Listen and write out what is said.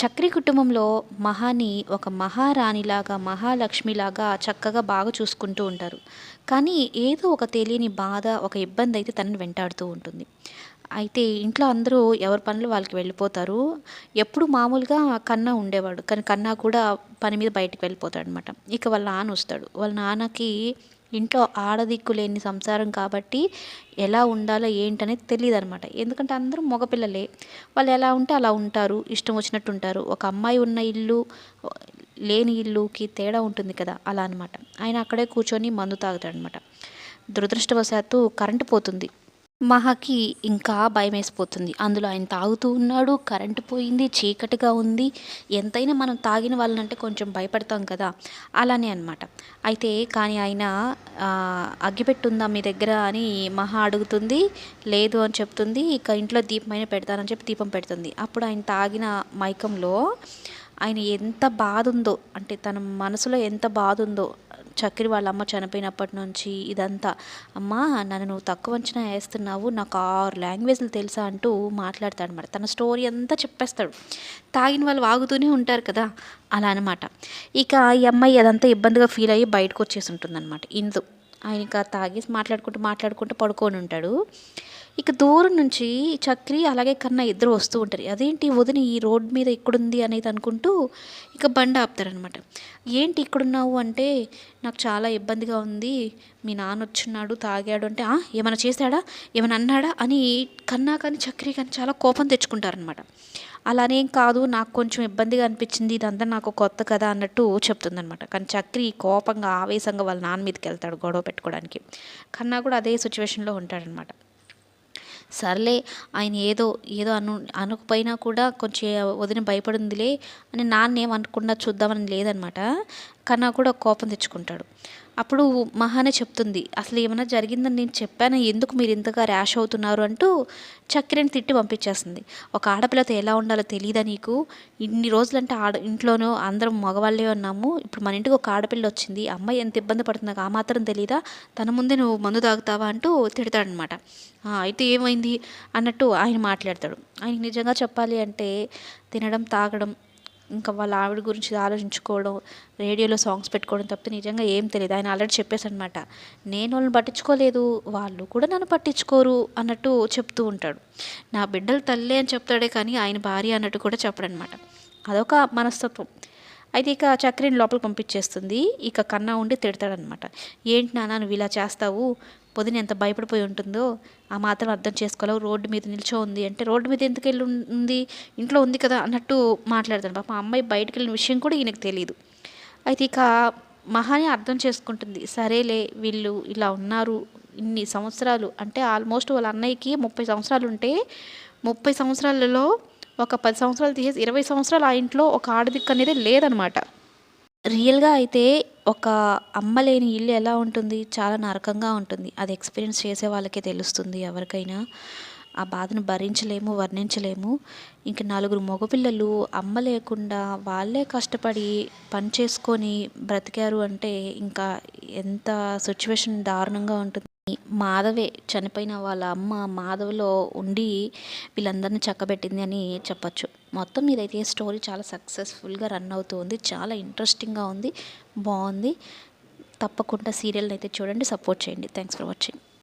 చక్రి కుటుంబంలో మహాని ఒక మహారాణిలాగా మహాలక్ష్మిలాగా చక్కగా బాగా చూసుకుంటూ ఉంటారు. కానీ ఏదో ఒక తెలియని బాధ ఒక ఇబ్బంది అయితే తనని వెంటాడుతూ ఉంటుంది. అయితే ఇంట్లో అందరూ ఎవరి పనులు వాళ్ళకి వెళ్ళిపోతారు. ఎప్పుడు మామూలుగా కన్నా ఉండేవాడు. కానీ కన్నా కూడా పని మీద బయటికి వెళ్ళిపోతాడు అనమాట ఇక వాళ్ళ నాన్న వస్తాడు. వాళ్ళ నాన్నకి ఇంట్లో ఆడదిక్కు లేని సంసారం కాబట్టి ఎలా ఉండాలో ఏంటనేది తెలియదు అనమాట ఎందుకంటే అందరూ మగపిల్లలే. వాళ్ళు ఎలా ఉంటే అలా ఉంటారు. ఇష్టం వచ్చినట్టు ఉంటారు ఒక అమ్మాయి ఉన్న ఇల్లు లేని ఇల్లుకి తేడా ఉంటుంది కదా అలా అనమాట ఆయన అక్కడే కూర్చొని మందు తాగుతాడు అనమాట దురదృష్టవశాత్తు కరెంటు పోతుంది. మహాకి ఇంకా భయం వేసిపోతుంది అందులో ఆయన తాగుతూ ఉన్నాడు కరెంటు పోయింది చీకటిగా ఉంది. ఎంతైనా మనం తాగిన వాళ్ళనంటే కొంచెం భయపడతాం కదా? అలానే అనమాట అయితే కానీ ఆయన అగ్గిపెట్టుందా మీ దగ్గర అని మహా అడుగుతుంది. లేదు అని చెప్తుంది. ఇక ఇంట్లో దీపమైన పెడతానని చెప్పి దీపం పెడుతుంది. అప్పుడు ఆయన తాగిన మైకంలో ఆయన ఎంత బాధ ఉందో అంటే తన మనసులో ఎంత బాధ ఉందో చక్రి వాళ్ళ అమ్మ చనిపోయినప్పటి నుంచి ఇదంతా అమ్మ నన్ను నువ్వు తక్కువ అంచనా వేస్తున్నావు నాకు ఆరు లాంగ్వేజ్లు తెలుసా అంటూ మాట్లాడతాడు అనమాట తన స్టోరీ అంతా చెప్పేస్తాడు. తాగిన వాళ్ళు వాగుతూనే ఉంటారు కదా అలా అనమాట ఇక ఈ అమ్మాయి అదంతా ఇబ్బందిగా ఫీల్ అయ్యి బయటకు వచ్చేసి ఉంటుందన్నమాట. ఇందు ఆయన ఇంకా తాగేసి మాట్లాడుకుంటూ మాట్లాడుకుంటూ పడుకొని ఉంటాడు. ఇక దూరం నుంచి చక్రి అలాగే కన్నా ఇద్దరు వస్తూ ఉంటారు. అదేంటి? వదిన ఈ రోడ్ మీద ఇక్కడుంది అనేది అనుకుంటూ ఇక బండి ఆపుతారనమాట ఏంటి ఇక్కడున్నావు అంటే నాకు చాలా ఇబ్బందిగా ఉంది మీ నాన్న వచ్చున్నాడు తాగాడు అంటే ఏమైనా చేశాడా? ఏమైనా అన్నాడా? అని కన్నా కానీ చక్రి కానీ చాలా కోపం తెచ్చుకుంటారనమాట అలానేం కాదు నాకు కొంచెం ఇబ్బందిగా అనిపించింది ఇదంతా నాకు కొత్త కదా అన్నట్టు చెప్తుందనమాట కానీ చక్రి కోపంగా ఆవేశంగా వాళ్ళ నాన్న మీదకి వెళ్తాడు గొడవ పెట్టుకోవడానికి. కన్నా కూడా అదే సిచ్యువేషన్లో ఉంటాడనమాట సర్లే ఆయన ఏదో ఏదో అను అనకపోయినా కూడా కొంచెం వదిన భయపడిందిలే అని నాన్న ఏమనకుండా చూద్దామని లేదనమాట. కన్నా కూడా కోపం తెచ్చుకుంటాడు. అప్పుడు మహానే చెప్తుంది అసలు ఏమైనా జరిగిందని నేను చెప్పాను? ఎందుకు మీరు ఇంతగా ర్యాష్ అవుతున్నారు? అంటూ చక్కెరని తిట్టి పంపించేస్తుంది. ఒక ఆడపిల్లతో ఎలా ఉండాలో తెలియదా నీకు? ఇన్ని రోజులంటే ఆడ ఇంట్లోనూ అందరం మగవాళ్ళే ఉన్నాము. ఇప్పుడు మన ఇంటికి ఒక ఆడపిల్ల వచ్చింది. అమ్మాయి ఎంత ఇబ్బంది పడుతుంది ఆ మాత్రం తెలీదా? తన ముందే నువ్వు మందు తాగుతావా? అంటూ తిడతాడనమాట. అయితే ఏమైంది? అన్నట్టు ఆయన మాట్లాడతాడు. ఆయనకి నిజంగా చెప్పాలి అంటే తినడం తాగడం ఇంకా వాళ్ళ ఆవిడ గురించి ఆలోచించుకోవడం రేడియోలో సాంగ్స్ పెట్టుకోవడం తప్పితే నిజంగా ఏం తెలియదు. ఆయన ఆల్రెడీ చెప్పేసి అనమాట నేను వాళ్ళని పట్టించుకోలేదు వాళ్ళు కూడా నన్ను పట్టించుకోరు అన్నట్టు చెప్తూ ఉంటాడు. నా బిడ్డలు తల్లి అని చెప్తాడే కానీ ఆయన భార్య అన్నట్టు కూడా చెప్పడనమాట. అదొక మనస్తత్వం. అయితే ఇక చక్రిని లోపలికి పంపించేస్తుంది. ఇక కన్నా ఉండి తిడతాడనమాట ఏంటి నాన్న నువ్వు ఇలా చేస్తావు? పొదిన ఎంత భయపడిపోయి ఉంటుందో? ఆ మాత్రం అర్థం చేసుకోలేవు. రోడ్డు మీద నిల్చో ఉంది అంటే రోడ్డు మీద ఎందుకు వెళ్ళి ఉంది? ఇంట్లో ఉంది కదా అన్నట్టు మాట్లాడతాను పాప అమ్మాయి బయటకు వెళ్ళిన విషయం కూడా ఈయనకు తెలియదు అయితే ఇక మహాని అర్థం చేసుకుంటుంది. సరేలే వీళ్ళు ఇలా ఉన్నారు ఇన్ని సంవత్సరాలు అంటే ఆల్మోస్ట్ వాళ్ళ అన్నయ్యకి ముప్పై సంవత్సరాలు ఉంటే ముప్పై సంవత్సరాలలో ఒక పది సంవత్సరాలు తీసేసి ఇరవై సంవత్సరాలు ఆ ఇంట్లో ఒక ఆడదిక్కు అనేది లేదనమాట. రియల్గా అయితే ఒక అమ్మ లేని ఇల్లు ఎలా ఉంటుంది? చాలా నరకంగా ఉంటుంది. అది ఎక్స్పీరియన్స్ చేసే వాళ్ళకే తెలుస్తుంది ఎవరికైనా. ఆ బాధను భరించలేము వర్ణించలేము. ఇంక నలుగురు మగపిల్లలు అమ్మ లేకుండా వాళ్ళే కష్టపడి పని చేసుకొని బ్రతికారు అంటే ఇంకా ఎంత సిచ్యువేషన్ దారుణంగా ఉంటుంది. మాధవే చనిపోయిన వాళ్ళ అమ్మ మాధవలో ఉండి వీళ్ళందరినీ చక్కబెట్టింది అని చెప్పచ్చు. మొత్తం ఇదైతే స్టోరీ చాలా సక్సెస్ఫుల్గా రన్ అవుతుంది. చాలా ఇంట్రెస్టింగ్గా ఉంది. బాగుంది. తప్పకుండా సీరియల్ని అయితే చూడండి సపోర్ట్ చేయండి. Thanks for watching.